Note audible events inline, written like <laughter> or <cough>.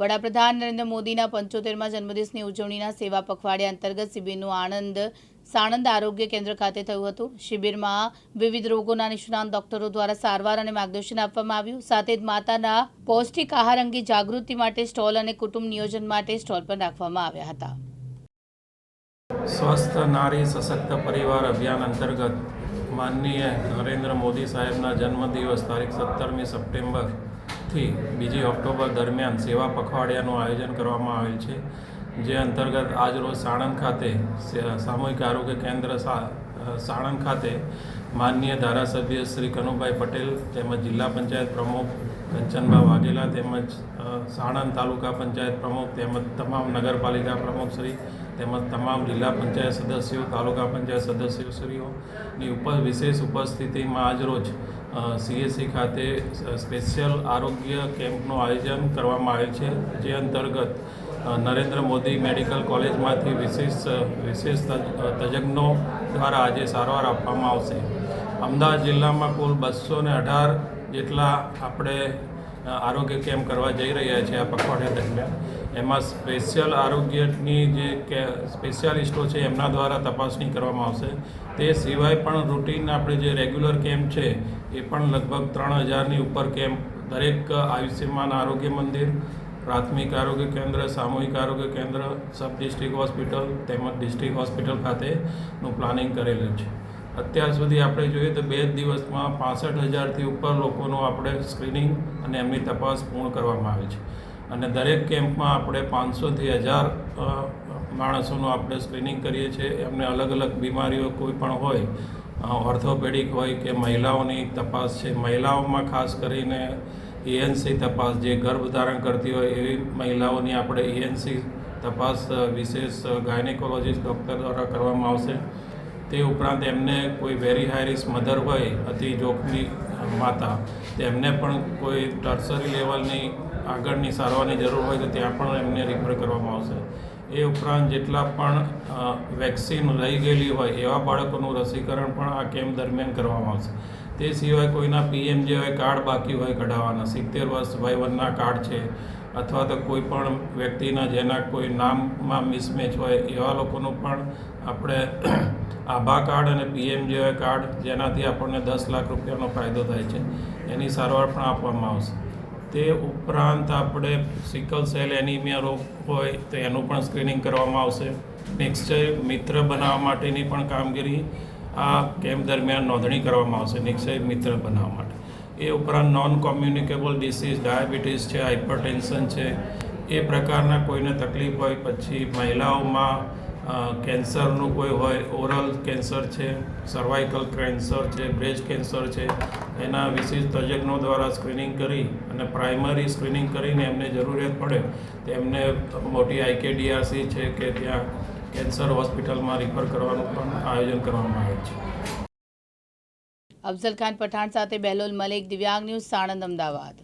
વડાપ્રધાન નરેન્દ્ર મોદીના પંચોતેરમાં જન્મદિવસની ઉજવણીના સેવા પખવાડિયા અંતર્ગત શિબિરનું આણંદ, સાણંદ આરોગ્ય કેન્દ્ર ખાતે થયું હતું. શિબિરમાં વિવિધ રોગોના નિષ્ણાંત ડોક્ટરો દ્વારા સારવાર અને માર્ગદર્શન આપવામાં આવ્યું. સાથે જ માતાના પૌષ્ટિક આહાર અંગે જાગૃતિ માટે સ્ટોલ અને કુટુંબ નિયોજન માટે સ્ટોલ પણ રાખવામાં આવ્યા હતા. સ્વસ્થ, નારી, સશક્ત પરિવાર અભિયાન અંતર્ગત માનનીય નરેન્દ્ર મોદી સાહેબના જન્મદિવસ તારીખ સત્તરમી સપ્ટેમ્બરથી બીજી ઓક્ટોબર દરમિયાન સેવા પખવાડિયાનું આયોજન કરવામાં આવેલ છે. જે અંતર્ગત આજરોજ સાણંદ ખાતે સામૂહિક આરોગ્ય કેન્દ્ર સાણંદ ખાતે માનનીય ધારાસભ્ય શ્રી કનુભાઈ પટેલ તેમજ જિલ્લા પંચાયત પ્રમુખ કંચનબા વાઘેલા તેમજ સાણંદ તાલુકા પંચાયત પ્રમુખ તેમજ તમામ નગરપાલિકા પ્રમુખશ્રી તેમજ તમામ જિલ્લા પંચાયત સદસ્યો, તાલુકા પંચાયત સદસ્યશ્રીઓની ઉપર વિશેષ ઉપસ્થિતિમાં આજરોજ સીએસસી ખાતે સ્પેશિયલ આરોગ્ય કેમ્પનું આયોજન કરવામાં આવ્યું છે. જે અંતર્ગત નરેન્દ્ર મોદી મેડિકલ કોલેજમાંથી વિશેષ વિશેષ તજ- તજજ્ઞો દ્વારા આજે સારવાર આપવામાં આવશે. અમદાવાદ જિલ્લામાં કુલ બસો ને અઢાર જેટલા આપણે આરોગ્ય કેમ્પ કરવા જઈ રહ્યા છીએ આ પખવાડિયા દરમિયાન. એમાં સ્પેશિયલ આરોગ્યની જે કે, સ્પેશિયાલિસ્ટો છે એમના દ્વારા તપાસણી કરવામાં આવશે. તે સિવાય પણ રૂટીન આપણે જે રેગ્યુલર કેમ્પ છે, એ પણ લગભગ ત્રણ હજારની ઉપર કેમ્પ દરેક આયુષ્યમાન આરોગ્ય મંદિર પ્રાથમિક આરોગ્ય કેન્દ્ર, સામૂહિક આરોગ્ય કેન્દ્ર, સબ ડિસ્ટ્રિક્ટ હોસ્પિટલ તેમજ ડિસ્ટ્રિક્ટ હોસ્પિટલ ખાતેનું પ્લાનિંગ કરેલું છે. અત્યાર સુધી આપણે જોઈએ તો બે જ દિવસમાં પાસઠ હજારથી ઉપર લોકોનું આપણે સ્ક્રીનિંગ અને એમની તપાસ પૂર્ણ કરવામાં આવે છે. અને દરેક કેમ્પમાં આપણે પાંચસોથી હજાર માણસોનું આપણે સ્ક્રીનિંગ કરીએ છીએ. એમને અલગ અલગ બીમારીઓ કોઈ પણ હોય ઓર્થોપેડિક હોય કે મહિલાઓની તપાસ છે. મહિલાઓમાં ખાસ કરીને એએનસી તપાસ જે ગર્ભધારણ કરતી હોય એવી મહિલાઓની આપણે એએનસી તપાસ વિશેષ ગાયનેકોલોજીસ્ટ ડૉક્ટર દ્વારા કરવામાં આવશે. તે ઉપરાંત એમને કોઈ વેરી હાઈ રિસ્ક મધર હોય, અતિ જોખમી માતા, તેમને પણ કોઈ ટર્સરી લેવલની આગળની સારવારની જરૂર હોય તો ત્યાં પણ એમને રિફર કરવામાં આવશે. એ ઉપરાંત જેટલા પણ વેક્સિન લઈ ગયેલી હોય એવા બાળકોનું રસીકરણ પણ આ કેમ્પ દરમિયાન કરવામાં આવશે. તે સિવાય કોઈના પીએમ જે હોય, કાર્ડ બાકી હોય કઢાવવાના, સિત્તેર વર્ષ વયવનના કાર્ડ છે, અથવા તો કોઈ પણ વ્યક્તિના જેના કોઈ નામમાં મિસમેચ હોય એવા લોકોનું પણ આપણે <clears throat> આભા કાર્ડ અને પીએમ જેવા કાર્ડ, જેનાથી આપણને દસ લાખ રૂપિયાનો ફાયદો થાય છે. એની સારવાર પણ આપવામાં આવશે. તે ઉપરાંત આપણે સિકલ સેલ એનિમિયા રોગ હોય તો એનું પણ સ્ક્રીનિંગ કરવામાં આવશે. નિશ્ચય મિત્ર બનાવવા માટેની પણ કામગીરી આ કેમ્પ દરમિયાન નોંધણી કરવામાં આવશે. નિક્ષય મિત્ર બનાવવા માટે. એ ઉપરાંત નોન કોમ્યુનિકેબલ ડિસીઝ ડાયાબિટીસ છે હાઇપરટેન્શન છે. એ પ્રકારના કોઈને તકલીફ હોય પછી મહિલાઓમાં કેન્સરનું કોઈ હોય, ઓરલ કેન્સર છે સર્વાઇકલ કેન્સર છે બ્રેસ્ટ કેન્સર છે, એના વિશેષ તજજ્ઞો દ્વારા સ્ક્રીનિંગ કરી અને પ્રાઇમરી સ્ક્રીનિંગ કરીને એમને જરૂરિયાત પડે, તો એમને મોટી આઈકેડીઆરસી છે કે ત્યાં કેન્સર હોસ્પિટલમાં રિફર કરવાનું પણ આયોજન કરવામાં આવે છે. અફઝલ ખાન પઠાણ સાથે બેલોલ મલિક, દિવ્યાંગ ન્યૂઝ સાણંદ, અમદાવાદ.